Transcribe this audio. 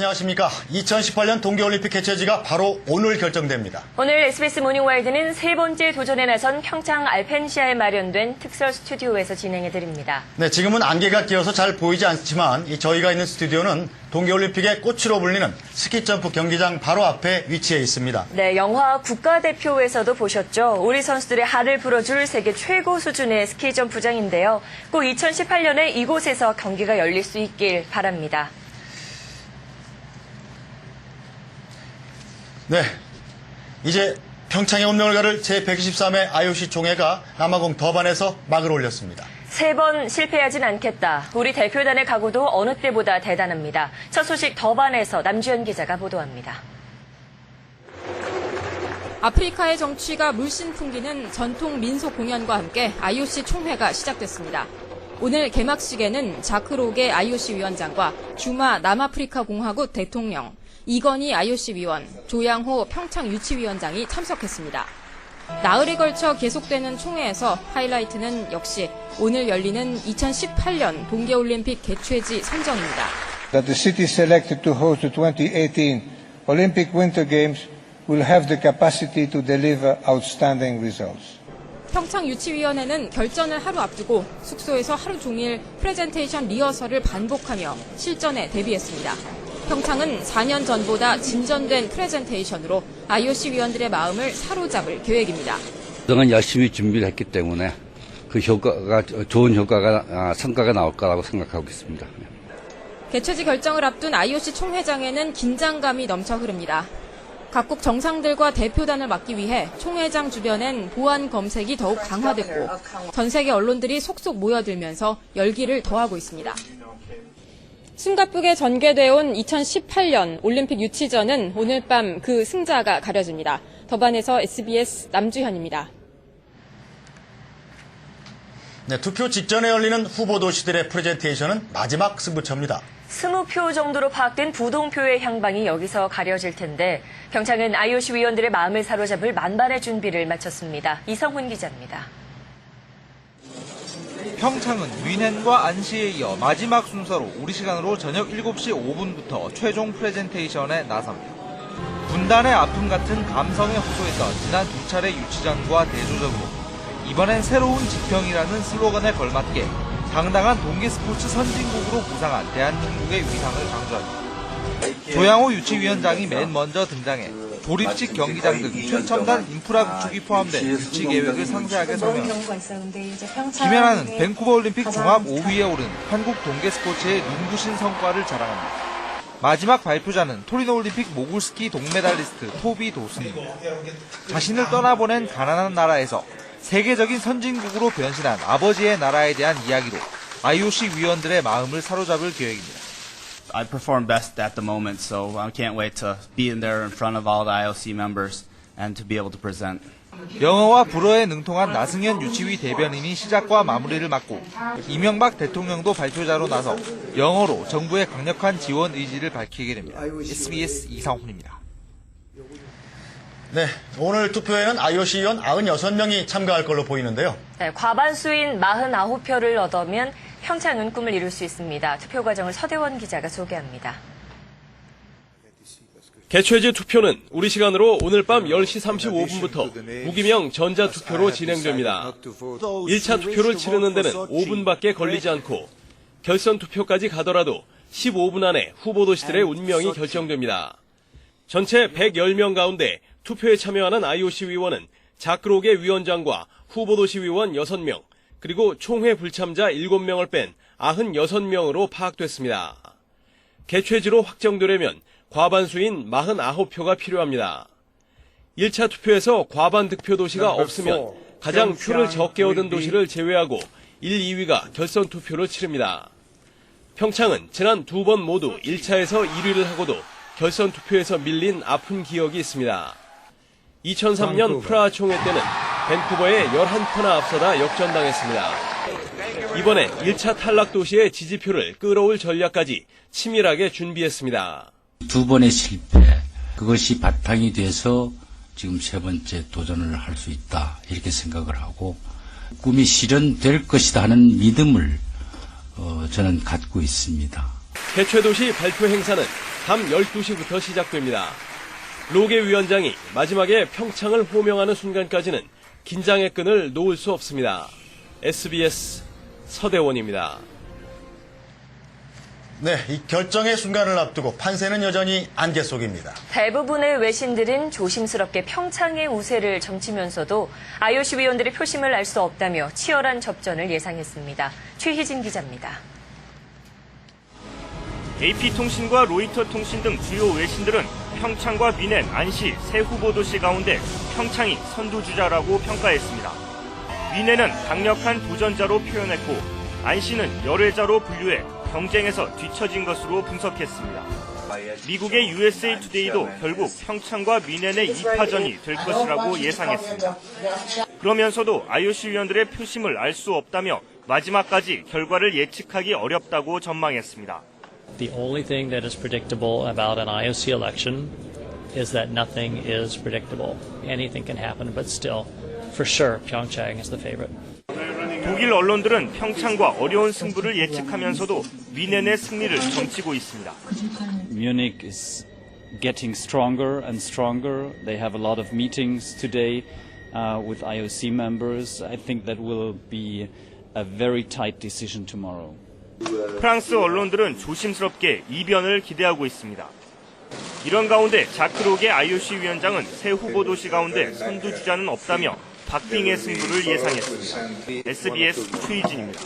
안녕하십니까. 2018년 동계올림픽 개최지가 바로 오늘 결정됩니다. 오늘 SBS 모닝와이드는 세 번째 도전에 나선 평창 알펜시아에 마련된 특설 스튜디오에서 진행해드립니다. 네, 지금은 안개가 끼어서 잘 보이지 않지만 이 저희가 있는 스튜디오는 동계올림픽의 꽃으로 불리는 스키점프 경기장 바로 앞에 위치해 있습니다. 네, 영화 국가대표에서도 보셨죠. 우리 선수들의 한을 불어줄 세계 최고 수준의 스키 점프장인데요. 꼭 2018년에 이곳에서 경기가 열릴 수 있길 바랍니다. 네. 이제 평창의 운명을 가를 제123회 IOC 총회가 남아공 더반에서 막을 올렸습니다. 세 번 실패하진 않겠다. 우리 대표단의 각오도 어느 때보다 대단합니다. 첫 소식 더반에서 남주현 기자가 보도합니다. 아프리카의 정취가 물씬 풍기는 전통 민속 공연과 함께 IOC 총회가 시작됐습니다. 오늘 개막식에는 자크로게 IOC 위원장과 주마 남아프리카 공화국 대통령, 이건희 IOC 위원, 조양호 평창 유치위원장이 참석했습니다. 나흘에 걸쳐 계속되는 총회에서 하이라이트는 역시 오늘 열리는 2018년 동계올림픽 개최지 선정입니다. that the city selected to host the 2018 Olympic Winter Games will have the capacity to deliver outstanding results. 평창 유치위원회는 결전을 하루 앞두고 숙소에서 하루 종일 프레젠테이션 리허설을 반복하며 실전에 대비했습니다. 평창은 4년 전보다 진전된 프레젠테이션으로 IOC 위원들의 마음을 사로잡을 계획입니다. 그동안 열심히 준비를 했기 때문에 그 효과가 좋은 효과가 아, 성과가 나올 거라고 생각하고 있습니다. 개최지 결정을 앞둔 IOC 총회장에는 긴장감이 넘쳐 흐릅니다. 각국 정상들과 대표단을 맡기 위해 총회장 주변엔 보안 검색이 더욱 강화됐고 전 세계 언론들이 속속 모여들면서 열기를 더하고 있습니다. 숨가쁘게 전개되어 온 2018년 올림픽 유치전은 오늘 밤 그 승자가 가려집니다. 더반에서 SBS 남주현입니다. 네, 투표 직전에 열리는 후보 도시들의 프레젠테이션은 마지막 승부처입니다. 20표 정도로 파악된 부동표의 향방이 여기서 가려질 텐데 평창은 IOC 위원들의 마음을 사로잡을 만반의 준비를 마쳤습니다. 이성훈 기자입니다. 평창은 뮌헨과 안시에 이어 마지막 순서로 우리 시간으로 저녁 7시 5분부터 최종 프레젠테이션에 나섭니다. 분단의 아픔 같은 감성에 호소했던 지난 두 차례 유치전과 대조적으로 이번엔 새로운 지평이라는 슬로건에 걸맞게 당당한 동계 스포츠 선진국으로 부상한 대한민국의 위상을 강조합니다. 조양호 유치위원장이 맨 먼저 등장해 조립식 경기장 등 최첨단 인프라 구축이 포함된 유치 계획을 상세하게 설명합니다. 김연아는 밴쿠버 올림픽 종합 5위에 오른 한국 동계 스포츠의 눈부신 성과를 자랑합니다. 마지막 발표자는 토리노 올림픽 모굴스키 동메달리스트 토비 도슨입니다. 자신을 떠나보낸 가난한 나라에서 세계적인 선진국으로 변신한 아버지의 나라에 대한 이야기로 IOC 위원들의 마음을 사로잡을 계획입니다. I perform best at the moment, so I can't wait to be in there in front of all the IOC members and to be able to present. 영어와 불어에 능통한 나승현 유치위 대변인이 시작과 마무리를 맡고 이명박 대통령도 발표자로 나서 영어로 정부의 강력한 지원 의지를 밝히게 됩니다. SBS 이상훈입니다. 네, 오늘 투표에는 IOC 위원 96명이 참가할 걸로 보이는데요. 네, 과반수인 49표를 얻으면 평창은 꿈을 이룰 수 있습니다. 투표 과정을 서대원 기자가 소개합니다. 개최지 투표는 우리 시간으로 오늘 밤 10시 35분부터 무기명 전자투표로 진행됩니다. 1차 투표를 치르는 데는 5분밖에 걸리지 않고 결선 투표까지 가더라도 15분 안에 후보 도시들의 운명이 결정됩니다. 전체 110명 가운데 투표에 참여하는 IOC 위원은 자크로게 위원장과 후보 도시 위원 6명, 그리고 총회 불참자 7명을 뺀 96명으로 파악됐습니다. 개최지로 확정되려면 과반수인 49표가 필요합니다. 1차 투표에서 과반 득표 도시가 없으면 가장 표를 적게 얻은 도시를 제외하고 1, 2위가 결선 투표를 치릅니다. 평창은 지난 두 번 모두 1차에서 1위를 하고도 결선 투표에서 밀린 아픈 기억이 있습니다. 2003년 프라하 총회 때는 밴쿠버에 11표나 앞서다 역전당했습니다. 이번엔 1차 탈락 도시의 지지표를 끌어올 전략까지 치밀하게 준비했습니다. 두 번의 실패, 그것이 바탕이 돼서 지금 세 번째 도전을 할 수 있다. 이렇게 생각을 하고, 꿈이 실현될 것이다 하는 믿음을, 어, 저는 갖고 있습니다. 개최 도시 발표 행사는 밤 12시부터 시작됩니다. 로게 위원장이 마지막에 평창을 호명하는 순간까지는 긴장의 끈을 놓을 수 없습니다. SBS 서대원입니다. 네, 이 결정의 순간을 앞두고 판세는 여전히 안개 속입니다. 대부분의 외신들은 조심스럽게 평창의 우세를 점치면서도 IOC 위원들의 표심을 알 수 없다며 치열한 접전을 예상했습니다. 최희진 기자입니다. AP통신과 로이터 통신 등 주요 외신들은 평창과 미넨, 안시 세 후보 도시 가운데 평창이 선두주자라고 평가했습니다. 미넨은 강력한 도전자로 표현했고 안시는 열애자로 분류해 경쟁에서 뒤처진 것으로 분석했습니다. 미국의 USA 투데이도 결국 평창과 미넨의 2파전이 될 것이라고 예상했습니다. 그러면서도 IOC 위원들의 표심을 알 수 없다며 마지막까지 결과를 예측하기 어렵다고 전망했습니다. The only thing that is predictable about an IOC election is that nothing is predictable. Anything can happen, but still, for sure, Pyeongchang is the favorite. 독일 언론들은 평창과 어려운 승부를 예측하면서도 미넨의 승리를 점치고 있습니다. Munich is getting stronger and stronger. They have a lot of meetings today uh, with IOC members. I think that will be a very tight decision tomorrow. 프랑스 언론들은 조심스럽게 이변을 기대하고 있습니다. 이런 가운데 자크록의 IOC 위원장은 새 후보 도시 가운데 선두주자는 없다며 박빙의 승부를 예상했습니다. SBS 최희진입니다.